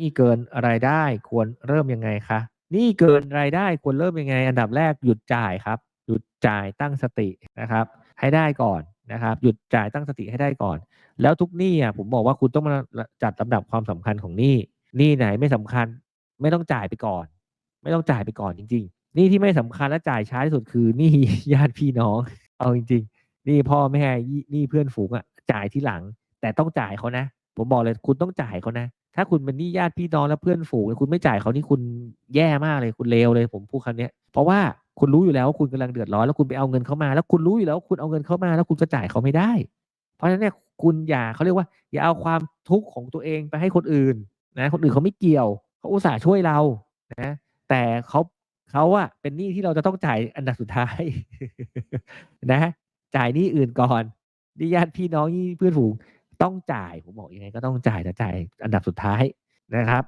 นี้เกินรายได้ควรเริ่มยังไงคะนี้เกินรายได้ควรเริ่มยังไง อันดับแรกหยุดจ่ายครับ หยุดจ่ายตั้งสตินะครับ ให้ได้ก่อนนะครับ หยุดจ่ายตั้งสติให้ได้ก่อน แล้วทุกหนี้อะผมบอกว่าคุณต้องมาจัดลำดับความสำคัญของหนี้หนี้ไหนไม่สำคัญ ไม่ต้องจ่ายไปก่อน ไม่ต้องจ่ายไปก่อนจริง ๆหนี้ที่ไม่สำคัญและจ่ายช้าที่สุดคือหนี้ญาติพี่น้อง เอาจริงๆหนี้พ่อแม่หนี้เพื่อนฝูงอะจ่ายที่หลัง แต่ต้องจ่ายเขานะ ผมบอกเลยคุณต้องจ่ายเขานะ ถ้าคุณเป็นหนี้ญาติพี่น้องและเพื่อนฝูงคุณไม่จ่ายเขานี่คุณแย่มากเลยคุณเลวเลยผมพูดคำนี้เพราะว่าคุณรู้อยู่แล้วว่าคุณกำลังเดือดร้อนแล้วคุณไปเอาเงินเขามา แล้วคุณรู้อยู่แล้วว่าคุณเอาเงินเขามา แล้วคุณจะจ่ายเขาไม่ได้ เพราะฉะนั้นเนี่ยคุณอย่าเขาเรียกว่า อย่าเอาความทุกข์ของตัวเองไปให้คนอื่นนะ คนอื่นเขาไม่เกี่ยวเขาอุตส่าห์ช่วยเรานะแต่เขาเขาอะเป็นหนี้ที่เราจะต้องจ่ายอันดับสุดท้ายนะ จ่ายหนี้อื่นก่อนนี่ญาติพี่น้องนี่เพื่อนฝูง ต้องจ่ายผมบอกยังไงก็ต้องจ่ายแต่จ่ายอันดับสุดท้ายนะครับ